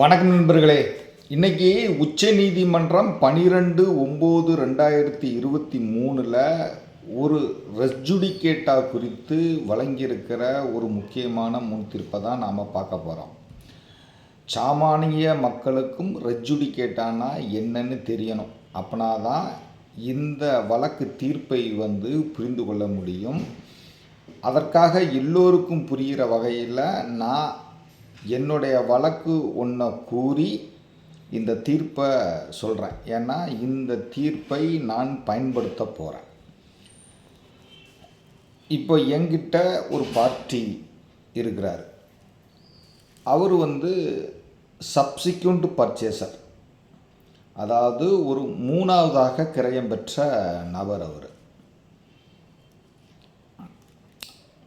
வணக்கம் நண்பர்களே. இன்னைக்கு உச்ச நீதிமன்றம் பனிரெண்டு ஒம்பது ரெண்டாயிரத்தி இருபத்தி மூணில் ஒரு ரெஸ்ஜுடிகேட்டா குறித்து வழங்கியிருக்கிற ஒரு முக்கியமான முன் தீர்ப்பை தான் நாம் பார்க்க போகிறோம் சாமானிய மக்களுக்கும் ரெஜுடிகேட்டானா என்னன்னு தெரியணும். அப்படின்னா தான் இந்த வழக்கு தீர்ப்பை வந்து புரிந்து கொள்ள முடியும். அதற்காக எல்லோருக்கும் புரிகிற வகையில் நான் என்னுடைய வழக்கு ஒன்றை கூறி இந்த தீர்ப்பை சொல்கிறேன் ஏன்னா இந்த தீர்ப்பை நான் பயன்படுத்த போகிறேன் இப்போ என்கிட்ட ஒரு பார்ட்டி இருக்கிறார். அவர் வந்து சப்சிக்யூண்ட் பர்ச்சேசர் அதாவது ஒரு மூணாவதாக கிரயம் பெற்ற நபர் அவர்.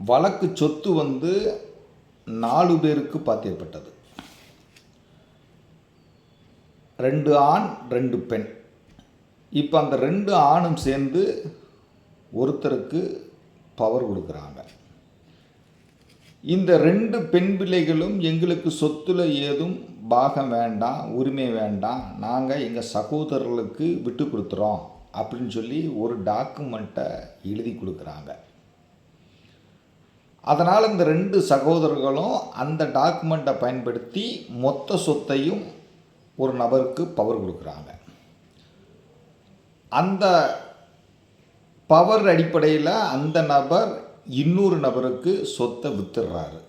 வழக்கு சொத்து வந்து நாலு பேருக்கு பாத்தியப்பட்டது. ரெண்டு ஆண் ரெண்டு பெண். இப்போ அந்த ரெண்டு ஆணும் சேர்ந்து ஒருத்தருக்கு பவர் கொடுக்குறாங்க. இந்த ரெண்டு பெண் பிள்ளைகளும் எங்களுக்கு சொத்துல ஏதும் பாகம் வேண்டாம் உரிமை வேண்டாம் நாங்கள் எங்கள் சகோதரர்களுக்கு விட்டு கொடுத்துறோம் அப்படின்னு சொல்லி ஒரு டாக்குமெண்ட்டை எழுதி கொடுக்குறாங்க. அதனால் இந்த ரெண்டு சகோதரர்களும் அந்த டாக்குமெண்ட்டை பயன்படுத்தி மொத்த சொத்தையும் ஒரு நபருக்கு பவர் கொடுக்குறாங்க. அந்த பவர் அடிப்படையில் அந்த நபர் இன்னொரு நபருக்கு சொத்தை வித்துடுறாரு.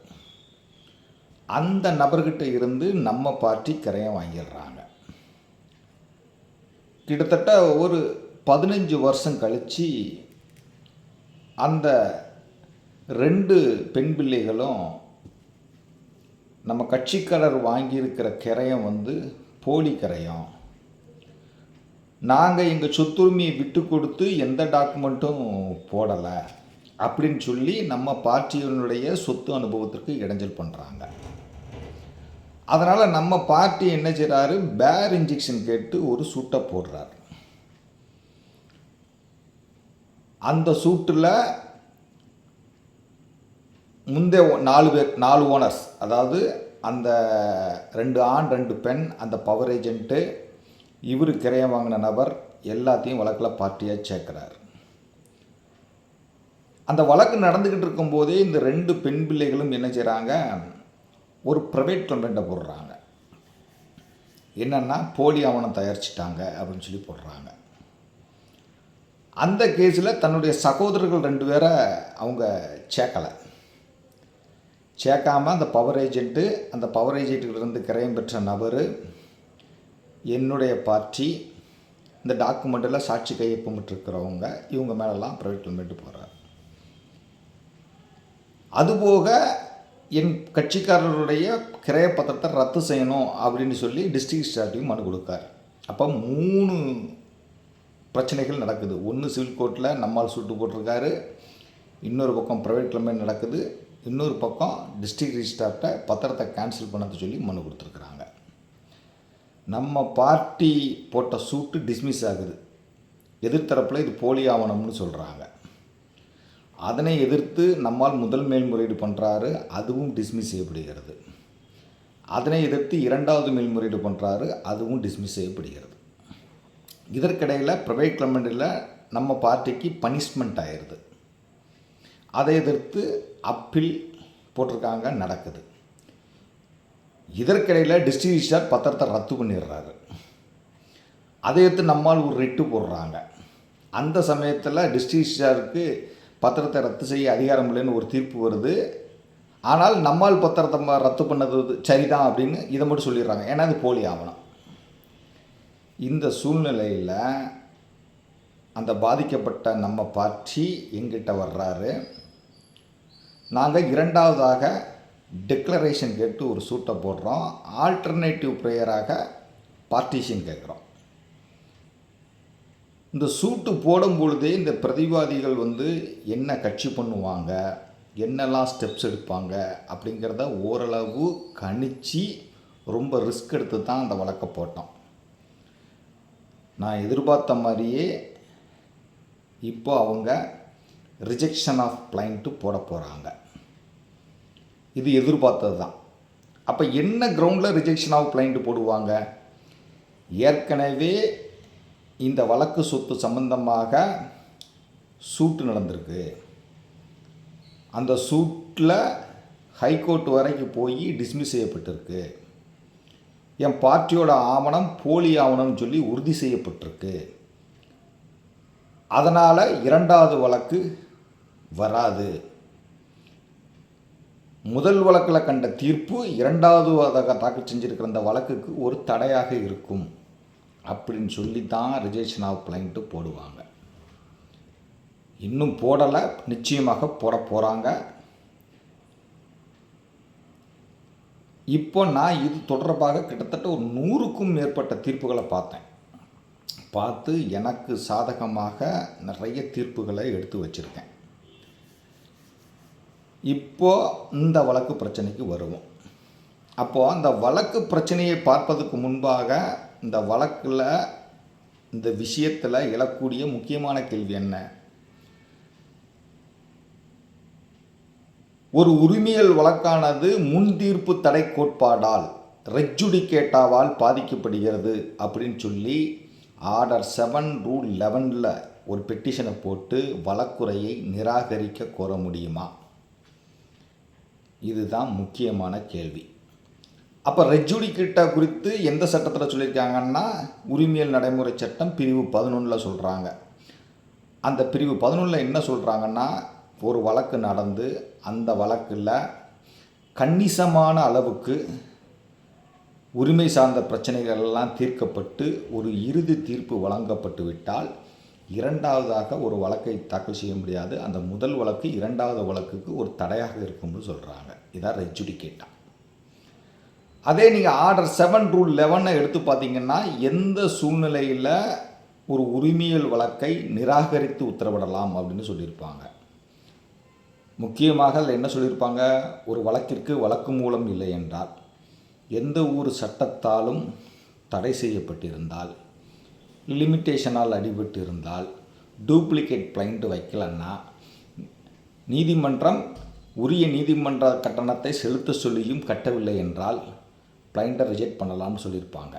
அந்த நபர்கிட்ட இருந்து நம்ம பார்ட்டி கரையம் வாங்கிடுறாங்க. கிட்டத்தட்ட ஒரு பதினஞ்சு வருஷம் கழித்து அந்த ரெண்டு பெண் பிள்ளைகளும் நம்ம கட்சிக்காரர் வாங்கியிருக்கிற கரையம் வந்து போலி கரையம். நாங்கள் எங்கள் சொத்துரிமையை விட்டு கொடுத்து எந்த டாக்குமெண்ட்டும் போடலை அப்படின்னு சொல்லி நம்ம பார்ட்டியினுடைய சொத்து அனுபவத்திற்கு இடைஞ்சல் பண்ணுறாங்க அதனால் நம்ம பார்ட்டி என்ன செய்கிறாரு பேர் இன்ஜெக்ஷன் கேட்டு ஒரு சூட்டை போடுறார். அந்த சூட்டில் முந்தைய நாலு பேர் நாலு ஓனர்ஸ் அதாவது அந்த ரெண்டு ஆண் ரெண்டு பெண் அந்த பவர் ஏஜென்ட்டு இவர் கிரையம் வாங்கின நபர் எல்லாத்தையும் வழக்கில் பார்ட்டியாக சேர்க்குறார். அந்த வழக்கு நடந்துக்கிட்டு இருக்கும்போதே இந்த ரெண்டு பெண் பிள்ளைகளும் என்ன செய்கிறாங்க ஒரு ப்ரைவேட் கம்ப்ளைண்ட்டை போடுறாங்க. என்னென்னா போலி ஆவணம் தயாரிச்சிட்டாங்க அப்படின்னு சொல்லி போடுறாங்க. அந்த கேஸில் தன்னுடைய சகோதரர்கள் ரெண்டு பேரை அவங்க சேர்க்கலை. சேர்க்காமல் அந்த பவர் ஏஜென்ட்டு அந்த பவர் ஏஜென்ட்டிலிருந்து கிரயம் பெற்ற நபர் என்னுடைய பார்ட்டி இந்த டாக்குமெண்ட்டில் சாட்சி கையொப்பமிட்டிருக்கிறவங்க இவங்க மேலெல்லாம் ப்ரைவேட் லிமிட்டு போகிறார் அதுபோக என் கட்சிக்காரருடைய கிரைய பத்திரத்தை ரத்து செய்யணும் அப்படின்னு சொல்லி டிஸ்ட்ரிக்ட் ஸ்டார்ட்டையும் மனு கொடுக்கார். அப்போ மூணு பிரச்சனைகள் நடக்குது. ஒன்று சிவில் கோர்ட்டில் நம்மால் சுட்டு போட்டிருக்காரு. இன்னொரு பக்கம் ப்ரைவேட் கிளம்பி நடக்குது. இன்னொரு பக்கம் டிஸ்ட்ரிக்ட் ரிஜிஸ்டார்ட்ட பத்திரத்தை கேன்சல் பண்ணது சொல்லி மனு கொடுத்துருக்குறாங்க. நம்ம பார்ட்டி போட்ட சூட்டு டிஸ்மிஸ் ஆகுது. எதிர்த்தரப்பில் இது போலி ஆவணம்னு சொல்கிறாங்க அதனை எதிர்த்து நம்மால் முதல் மேல்முறையீடு பண்ணுறாரு அதுவும் டிஸ்மிஸ் செய்யப்படுகிறது. அதனை எதிர்த்து இரண்டாவது மேல்முறையீடு பண்ணுறாரு அதுவும் டிஸ்மிஸ் செய்யப்படுகிறது. இதற்கிடையில் ப்ரைவேட் கிளமெண்டில் நம்ம பார்ட்டிக்கு பனிஷ்மெண்ட் ஆயிடுது அதை எதிர்த்து அப்பீல் போட்டிருக்காங்க நடக்குது. இதற்கிடையில் டிஸ்ட்ரிபியூஷர் பத்திரத்தை ரத்து பண்ணிடுறாரு. அதை எடுத்து நம்மால் ஒரு ரிட்டு போடுறாங்க. அந்த சமயத்தில் டிஸ்ட்ரிபியூஷருக்கு பத்திரத்தை ரத்து செய்ய அதிகாரம் இல்லைன்னு ஒரு தீர்ப்பு வருது. ஆனால் நம்மால் பத்திரத்தை ரத்து பண்ணது சரிதான் அப்படின்னு இதை மட்டும் சொல்லிடுறாங்க. ஏன்னா அது போலி ஆவணம். இந்த சூழ்நிலையில் அந்த பாதிக்கப்பட்ட நம்ம பார்ட்டி எங்கிட்ட வர்றாரு. நாங்கள் இரண்டாவதாக டிக்ளரேஷன் கேட்டு ஒரு சூட்டை போடுறோம். ஆல்டர்னேட்டிவ் ப்ரேயராக பார்ட்டிஷன் கேட்குறோம். இந்த சூட்டு போடும் பொழுதே இந்த பிரதிவாதிகள் வந்து என்ன கட்சி பண்ணுவாங்க? என்னெல்லாம் ஸ்டெப்ஸ் எடுப்பாங்க? அப்படிங்கிறத ஓரளவு கணிச்சு ரொம்ப ரிஸ்க் எடுத்து தான் அந்த வழக்கை போட்டோம். நான் எதிர்பார்த்த மாதிரியே இப்போ அவங்க ரிஜெக்ஷன் ஆஃப் பிளைண்ட்டு போட போகிறாங்க இது எதிர்பார்த்தது தான். அப்போ என்ன கிரவுண்டில் ரிஜெக்ஷன் ஆஃப் பிளைண்ட்டு போடுவாங்க? ஏற்கனவே இந்த வழக்கு சொத்து சம்பந்தமாக சூட்டு நடந்திருக்கு. அந்த சூட்டில் ஹைகோர்ட் வரைக்கும் போய் டிஸ்மிஸ் செய்யப்பட்டிருக்கு. என் பார்ட்டியோட ஆவணம் போலி ஆவணம்னு சொல்லி உறுதி செய்யப்பட்டிருக்கு. அதனால் இரண்டாவது வழக்கு வராது. முதல் வழக்கில் கண்ட தீர்ப்பு இரண்டாவது வழக்க தாக்கல் செஞ்சிருக்கிற அந்த வழக்குக்கு ஒரு தடையாக இருக்கும். அப்படின்னு சொல்லி தான் ரிஜெக்ஷன் ஆஃப் கிளைண்ட்டு போடுவாங்க. இன்னும் போடலை நிச்சயமாக போட போகிறாங்க இப்போ நான் இது தொடர்பாக கிட்டத்தட்ட ஒரு நூறுக்கும் மேற்பட்ட தீர்ப்புகளை பார்த்தேன். பார்த்து எனக்கு சாதகமாக நிறைய தீர்ப்புகளை எடுத்து வச்சுருக்கேன். இப்போது இந்த வழக்கு பிரச்சனைக்கு வருவோம். அப்போது அந்த வழக்கு பிரச்சனையை பார்ப்பதற்கு முன்பாக இந்த வழக்கில் இந்த விஷயத்தில் எழக்கூடிய முக்கியமான கேள்வி என்ன? ஒரு உரிமையல் வழக்கானது முன்தீர்ப்பு தடை கோட்பாடால் ரெஜுடிகேட்டாவால் பாதிக்கப்படுகிறது அப்படின்னு சொல்லி ஆர்டர் செவன் ரூல் லெவனில் ஒரு பெட்டிஷனை போட்டு வழக்குறையை நிராகரிக்க கோர முடியுமா? இதுதான் முக்கியமான கேள்வி. அப்போ ரெஜுடிகேட்டா குறித்து எந்த சட்டத்தில் சொல்லியிருக்காங்கன்னா உரிமையல் நடைமுறை சட்டம் பிரிவு பதினொன்றில் சொல்கிறாங்க அந்த பிரிவு பதினொன்றில் என்ன சொல்கிறாங்கன்னா ஒரு வழக்கு நடந்து அந்த வழக்கில் கணிசமான அளவுக்கு உரிமை சார்ந்த பிரச்சனைகள் எல்லாம் தீர்க்கப்பட்டு ஒரு இறுதி தீர்ப்பு வழங்கப்பட்டு விட்டால் இரண்டாவதாக ஒரு வழக்கை தாக்கல் செய்ய முடியாது. அந்த முதல் வழக்கு இரண்டாவது வழக்குக்கு ஒரு தடையாக இருக்கும்னு சொல்கிறாங்க இதான் ரெஜுடிகேட்டா அதே நீங்கள் ஆர்டர் செவன் ரூல் லெவனை எடுத்து பார்த்தீங்கன்னா எந்த சூழ்நிலையில் ஒரு உரிமையல் வழக்கை நிராகரித்து உத்தரவிடலாம் அப்படின்னு சொல்லியிருப்பாங்க. முக்கியமாக அதில் என்ன சொல்லியிருப்பாங்க? ஒரு வழக்கிற்கு வழக்கு மூலம் இல்லை என்றால் எந்த ஒரு சட்டத்தாலும் தடை செய்யப்பட்டிருந்தால் லிமிட்டேஷனால் அடிபட்டு இருந்தால் டூப்ளிகேட் பிளைண்ட் வைக்கலன்னா நீதிமன்றம் உரிய நீதிமன்ற கட்டணத்தை செலுத்த சொல்லியும் கட்டவில்லை என்றால் பிளைண்டை ரிஜெக்ட் பண்ணலாம்னு சொல்லியிருப்பாங்க.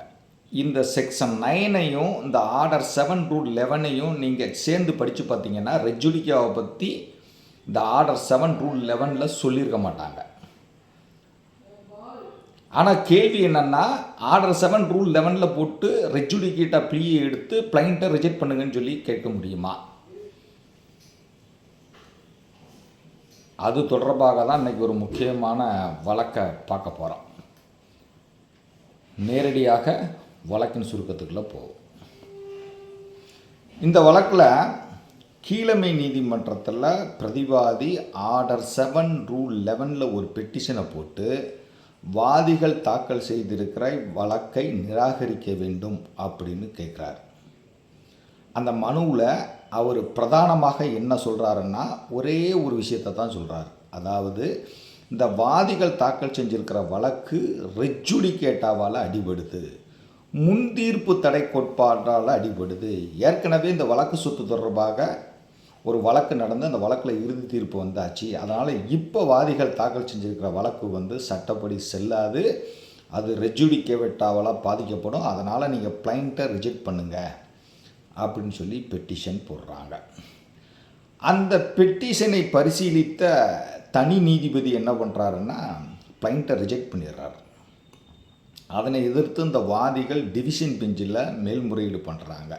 இந்த செக்ஷன் நைனையும் இந்த ஆர்டர் செவன் ரூல் லெவனையும் நீங்கள் சேர்ந்து படித்து பார்த்தீங்கன்னா ரெஜுடிக்காவை பற்றி இந்த ஆர்டர் செவன் ரூல் லெவனில் சொல்லியிருக்க மாட்டாங்க. ஆனால் கேள்வி என்னென்னா ஆர்டர் செவன் ரூல் லெவனில் போட்டு ரெஜுடிகேட்டா ப்ளீயை எடுத்து பிளைண்ட்டை ரிஜெக்ட் பண்ணுங்கன்னு சொல்லி கேட்க முடியுமா? அது தொடர்பாக தான் இன்றைக்கி ஒரு முக்கியமான வழக்கை பார்க்க போகிறோம் நேரடியாக வழக்கின் சுருக்கத்துக்குள்ளே போகும் இந்த வழக்கில் கீழமை நீதிமன்றத்தில் பிரதிவாதி ஆர்டர் செவன் ரூல் லெவனில் ஒரு பெட்டிஷனை போட்டு வாதிகள் தாக்கல் செய்திருக்கிற வழக்கை நிராகரிக்க வேண்டும் அப்படின்னு கேட்குறார். அந்த மனுவில் அவர் பிரதானமாக என்ன சொல்கிறாருன்னா ஒரே ஒரு விஷயத்தை தான் சொல்கிறார் அதாவது இந்த வாதிகள் தாக்கல் செஞ்சிருக்கிற வழக்கு ரெஜுடிகேட்டாவால் அடிபடுது. முன்தீர்ப்பு தடை கோட்பாட்டால் அடிபடுது. ஏற்கனவே இந்த வழக்கு சொத்து தொடர்பாக ஒரு வழக்கு நடந்து அந்த வழக்கில் இறுதி தீர்ப்பு வந்தாச்சு. அதனால் இப்போ வாதிகள் தாக்கல் செஞ்சிருக்கிற வழக்கு வந்து சட்டப்படி செல்லாது. அது ரெஜுடிகேட்டாவால் பாதிக்கப்படும். அதனால் நீங்கள் பிளைண்ட்டை ரிஜெக்ட் பண்ணுங்கள் அப்படின்னு சொல்லி பெட்டிஷன் போடுறாங்க. அந்த பெட்டிஷனை பரிசீலித்த தனி நீதிபதி என்ன பண்ணுறாருன்னா பிளைண்ட்டை ரிஜெக்ட் பண்ணிடுறாரு. அதனை எதிர்த்து இந்த வாதிகள் டிவிஷன் பெஞ்சில் மேல்முறையீடு பண்ணுறாங்க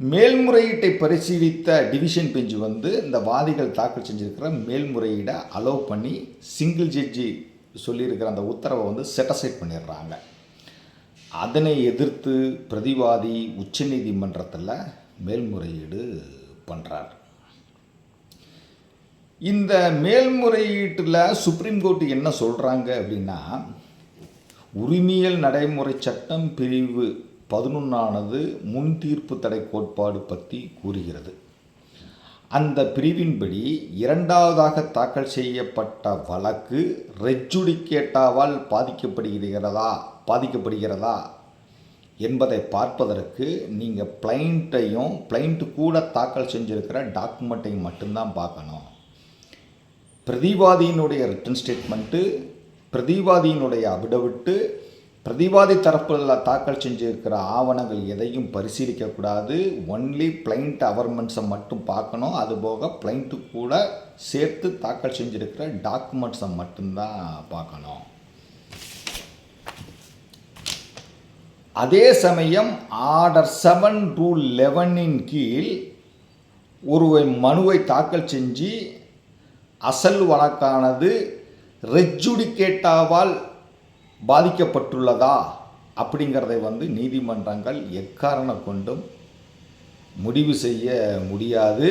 மேல்முறையீட்டை பரிசீலித்த டிவிஷன் பெஞ்சு வந்து இந்த வாதிகள் தாக்கல் செஞ்சுருக்கிற மேல்முறையீடை அலோவ் பண்ணி சிங்கிள் ஜட்ஜி சொல்லியிருக்கிற அந்த உத்தரவை வந்து செட்டசைட் பண்ணிடுறாங்க. அதனை எதிர்த்து பிரதிவாதி உச்சநீதிமன்றத்தில் மேல்முறையீடு பண்ணுறார் இந்த மேல்முறையீட்டில் சுப்ரீம் கோர்ட் என்ன சொல்கிறாங்க அப்படின்னா உரிமையல் நடைமுறை சட்டம் பிரிவு பதினொன்றானது முன் தீர்ப்பு தடை கோட்பாடு பற்றி கூறுகிறது. அந்த பிரிவின்படி இரண்டாவதாக தாக்கல் செய்யப்பட்ட வழக்கு ரெஜுடிகேட்டாவால் பாதிக்கப்படுகிறதா பாதிக்கப்படுகிறதா என்பதை பார்ப்பதற்கு நீங்கள் பிளைண்ட்டையும் பிளைண்ட் கூட தாக்கல் செஞ்சுருக்கிற டாக்குமெண்ட்டையும் மட்டும்தான் பார்க்கணும். பிரதிவாதியினுடைய ரிட்டன் ஸ்டேட்மெண்ட்டு பிரதிவாதியினுடைய அபிடவிட்டு பிரதிவாதி தரப்பில் தாக்கல் செஞ்சிருக்கிற ஆவணங்கள் எதையும் பரிசீலிக்கக்கூடாது. ஒன்லி பிளைண்ட் அவர்மெண்ட்ஸை மட்டும் பார்க்கணும். அதுபோக பிளைண்ட்டு கூட சேர்த்து தாக்கல் செஞ்சிருக்கிற டாக்குமெண்ட்ஸை மட்டும்தான் பார்க்கணும். அதே சமயம் ஆர்டர் செவன் ரூல் லெவனின் கீழ் ஒரு மனுவை தாக்கல் செஞ்சு அசல் வழக்கானது ரெஜுடிகேட்டாவால் பாதிக்கப்பட்டுள்ளதா? அப்படிங்கிறதை வந்து நீதிமன்றங்கள் எக்காரண கொண்டும் முடிவு செய்ய முடியாது.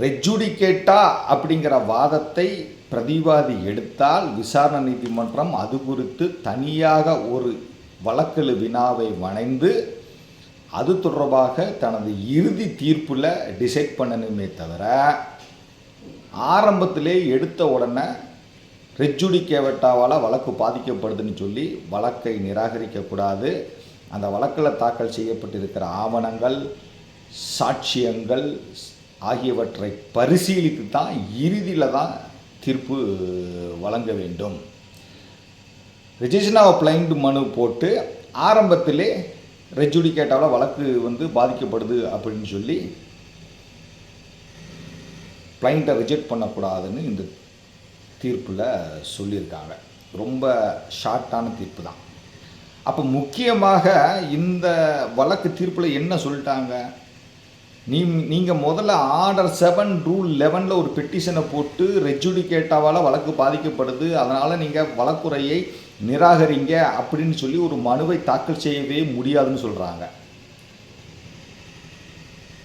ரெஜுடிகேட்டா அப்படிங்கிற வாதத்தை பிரதிவாதி எடுத்தால் விசாரணை நீதிமன்றம் அது குறித்து தனியாக ஒரு வழக்கெழு வினாவை வணைந்து அது தொடர்பாக தனது இறுதி தீர்ப்பில் டிசைட் பண்ணணுமே தவிர ஆரம்பத்திலே எடுத்த உடனே ரெஜுடிகேவட்டாவால் வழக்கு பாதிக்கப்படுதுன்னு சொல்லி வழக்கை நிராகரிக்கக்கூடாது. அந்த வழக்கில் தாக்கல் செய்யப்பட்டிருக்கிற ஆவணங்கள் சாட்சியங்கள் ஆகியவற்றை பரிசீலித்து தான் இறுதியில் தான் தீர்ப்பு வழங்க வேண்டும். ரிஜிஸ்ட்ரேஷன் ஆஃப் பிளைண்ட் மனு போட்டு ஆரம்பத்திலே ரெஜுடிகேட்டாவில் வழக்கு வந்து பாதிக்கப்படுது அப்படின்னு சொல்லி பிளைண்ட்டை ரிஜெக்ட் பண்ணக்கூடாதுன்னு இந்த தீர்ப்பில் சொல்லியிருக்காங்க. ரொம்ப ஷார்ட்டான தீர்ப்பு தான். அப்போ முக்கியமாக இந்த வழக்கு தீர்ப்பில் என்ன சொல்லிட்டாங்க? நீ நீங்கள் முதல்ல ஆர்டர் செவன் ரூல் லெவனில் ஒரு பெட்டிஷனை போட்டு ரெஜுடிகேட்டாவால் வழக்கு பாதிக்கப்படுது. அதனால் நீங்கள் வழக்குறையை நிராகரிங்க அப்படின்னு சொல்லி ஒரு மனுவை தாக்கல் செய்யவே முடியாதுன்னு சொல்கிறாங்க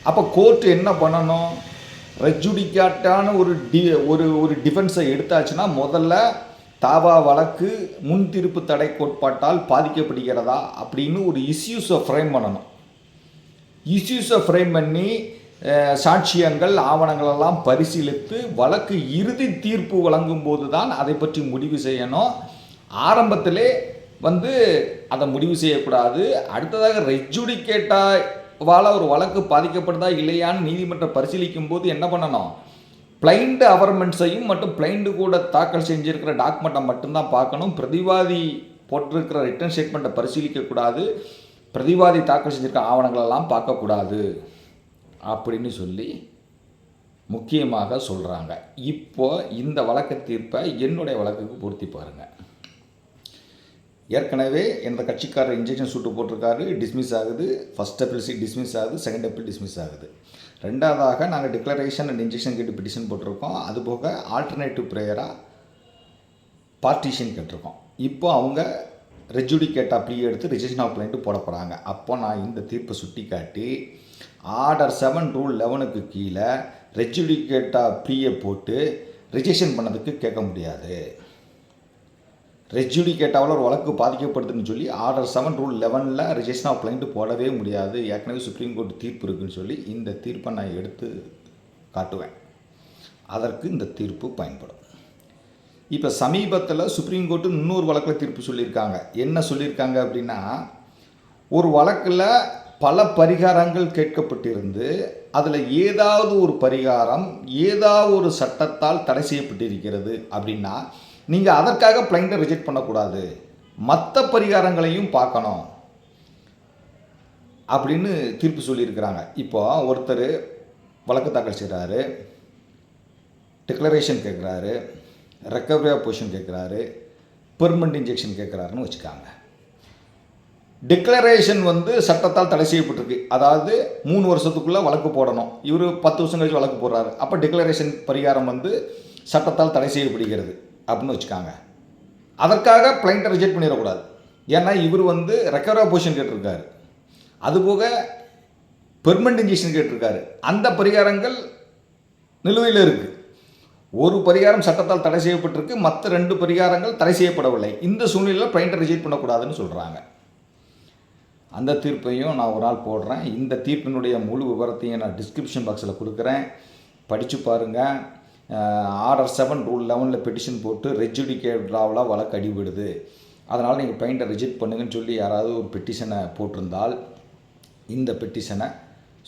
அப்போ கோர்ட் என்ன பண்ணணும்? ரெஜுடிகேட்டான ஒரு டி ஒரு ஒரு டிஃபென்ஸை எடுத்தாச்சுன்னா முதல்ல தாவா வழக்கு முன்திருப்பு தடை கோட்பாட்டால் பாதிக்கப்படுகிறதா அப்படின்னு ஒரு இஷ்யூஸை ஃப்ரேம் பண்ணணும். இஷ்யூஸை ஃப்ரேம் பண்ணி சாட்சியங்கள் ஆவணங்களெல்லாம் பரிசீலித்து வழக்கு இறுதி தீர்ப்பு வழங்கும் போது தான் அதை பற்றி முடிவு செய்யணும். ஆரம்பத்திலே வந்து அதை முடிவு செய்யக்கூடாது. அடுத்ததாக ரெஜுடிகேட்டா வாழ ஒரு வழக்கு பாதிக்கப்படுதா இல்லையான்னு நீதிமன்றம் பரிசீலிக்கும் போது என்ன பண்ணணும்? பிளைண்ட் அவர்மெண்ட்ஸையும் மட்டும் பிளைண்டு கூட தாக்கல் செஞ்சிருக்கிற டாக்குமெண்ட்டை மட்டும்தான் பார்க்கணும். பிரதிவாதி போட்டிருக்கிற ரிட்டன் ஸ்டேட்மெண்ட்டை பரிசீலிக்கக்கூடாது பிரதிவாதி தாக்கல் செஞ்சுருக்க ஆவணங்களெல்லாம் பார்க்கக்கூடாது அப்படின்னு சொல்லி முக்கியமாக சொல்கிறாங்க இப்போ இந்த வழக்கு தீர்ப்பை என்னுடைய வழக்குக்கு பொருத்தி பாருங்கள் ஏற்கனவே இந்த கட்சிக்காரர் இன்ஜெக்ஷன் சூட்டு போட்டிருக்காரு டிஸ்மிஸ் ஆகுது. ஃபஸ்ட் அப்பீல் சீட் டிஸ்மிஸ் ஆகுது செகண்ட் அப்பீல் டிஸ்மிஸ் ஆகுது. ரெண்டாவதாக நாங்கள் டிக்ளரேஷன் அண்ட் இன்ஜெக்ஷன் கேட்டு பிட்டிஷன் போட்டிருக்கோம். அதுபோக ஆல்டர்னேட்டிவ் ப்ரேயராக பார்ட்டிஷன் கேட்டிருக்கோம். இப்போ அவங்க ரெஜுடிகேட் அப்படியே எடுத்து ரிஜிஸ்ட்ரேஷன் ஆஃப் பிளைண்ட்டு போட போகிறாங்க அப்போ நான் இந்த தீர்ப்பை சுட்டி காட்டி ஆர்டர் செவன் ரூல் லெவனுக்கு கீழே ரெஜுடிகேட்டா ப்ரீயை போட்டு ரிஜிஸ்ட்ரேஷன் பண்ணதுக்கு கேட்க முடியாது. ரெஜ்யூடிகேட்டாவில் ஒரு வழக்கு பாதிக்கப்படுதுன்னு சொல்லி ஆர்டர் செவன் ரூல் லெவனில் ரிஜிஸ்ட்ரேஷன் ஆஃப் பிளைண்ட்டு போடவே முடியாது. ஏற்கனவே சுப்ரீம் கோர்ட் தீர்ப்பு இருக்குன்னு சொல்லி இந்த தீர்ப்பை நான் எடுத்து காட்டுவேன். அதற்கு இந்த தீர்ப்பு பயன்படும். இப்போ சமீபத்தில் சுப்ரீம் கோர்ட்டு இன்னொரு வழக்கில் தீர்ப்பு சொல்லியிருக்காங்க. என்ன சொல்லியிருக்காங்க அப்படின்னா ஒரு வழக்கில் பல பரிகாரங்கள் கேட்கப்பட்டிருந்து அதில் ஏதாவது ஒரு பரிகாரம் ஏதாவது ஒரு சட்டத்தால் தடை செய்யப்பட்டிருக்கிறது அப்படின்னா நீங்கள் அதற்காக பிளைண்டை ரிஜெக்ட் பண்ணக்கூடாது. மற்ற பரிகாரங்களையும் பார்க்கணும். அப்படின்னு தீர்ப்பு சொல்லியிருக்கிறாங்க. இப்போ ஒருத்தர் வழக்கு தாக்கல் செய்கிறாரு டிக்ளரேஷன் கேட்குறாரு. ரெக்கவரி ஆஃப் பொசிஷன் கேட்குறாரு. பெர்மனண்ட் இன்ஜெக்ஷன் கேட்குறாருன்னு வச்சுக்காங்க. டிக்ளரேஷன் வந்து சட்டத்தால் தடை செய்யப்பட்டிருக்கு. அதாவது மூணு வருஷத்துக்குள்ளே வழக்கு போடணும். இவர் பத்து வருஷம் கழிச்சு வழக்கு போடுறாரு. அப்போ டிக்ளரேஷன் பரிகாரம் வந்து சட்டத்தால் தடை செய்யப்படுகிறது. அப்படின்னு வச்சுக்காங்க. அதற்காக பிளைண்ட்டை ரிஜெக்ட் பண்ணிடக்கூடாது. ஏன்னா இவர் வந்து ரெக்கவரி பொசிஷன் கேட்டிருக்காரு. அதுபோக பெர்மனண்ட் இன்ஜெக்ஷன் கேட்டிருக்காரு. அந்த பரிகாரங்கள் நிலுவையில் இருக்குது ஒரு பரிகாரம் சட்டத்தால் தடை செய்யப்பட்டிருக்கு. மற்ற ரெண்டு பரிகாரங்கள் தடை செய்யப்படவில்லை. இந்த சூழ்நிலையில் பிளைண்ட்டை ரிஜெக்ட் பண்ணக்கூடாதுன்னு சொல்கிறாங்க அந்த தீர்ப்பையும் நான் ஒரு நாள் போடுறேன். இந்த தீர்ப்பினுடைய முழு விவரத்தையும் நான் டிஸ்கிரிப்ஷன் பாக்ஸில் கொடுக்குறேன். படித்து பாருங்கள் ஆர்டர் செவன் ரூல் லெவனில் பெட்டிஷன் போட்டு ரெஜுடிகேட் வழக்கு அடிபடுது. அதனால் நீங்கள் பிளைண்ட்டை ரிஜெக்ட் பண்ணுங்கன்னு சொல்லி யாராவது ஒரு பெட்டிஷனை போட்டிருந்தால் இந்த பெட்டிஷனை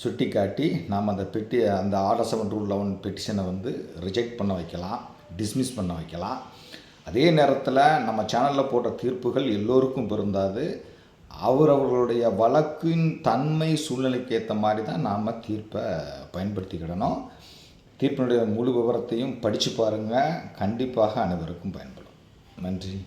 சுட்டி காட்டி நாம் அந்த பெட்டி அந்த ஆர்டர் செவன் ரூல் லெவன் பெட்டிஷனை வந்து ரிஜெக்ட் பண்ண வைக்கலாம் டிஸ்மிஸ் பண்ண வைக்கலாம். அதே நேரத்தில் நம்ம சேனலில் போட்ட தீர்ப்புகள் எல்லோருக்கும் பொருந்தாது. அவரவர்களுடைய வழக்கின் தன்மை சூழ்நிலைக்கு ஏற்ற மாதிரி தான் நாம் தீர்ப்பை பயன்படுத்திக்கிடணும். தீர்ப்பினுடைய முழு விவரத்தையும் படித்து பாருங்கள் கண்டிப்பாக அனைவருக்கும் பயன்படும். நன்றி.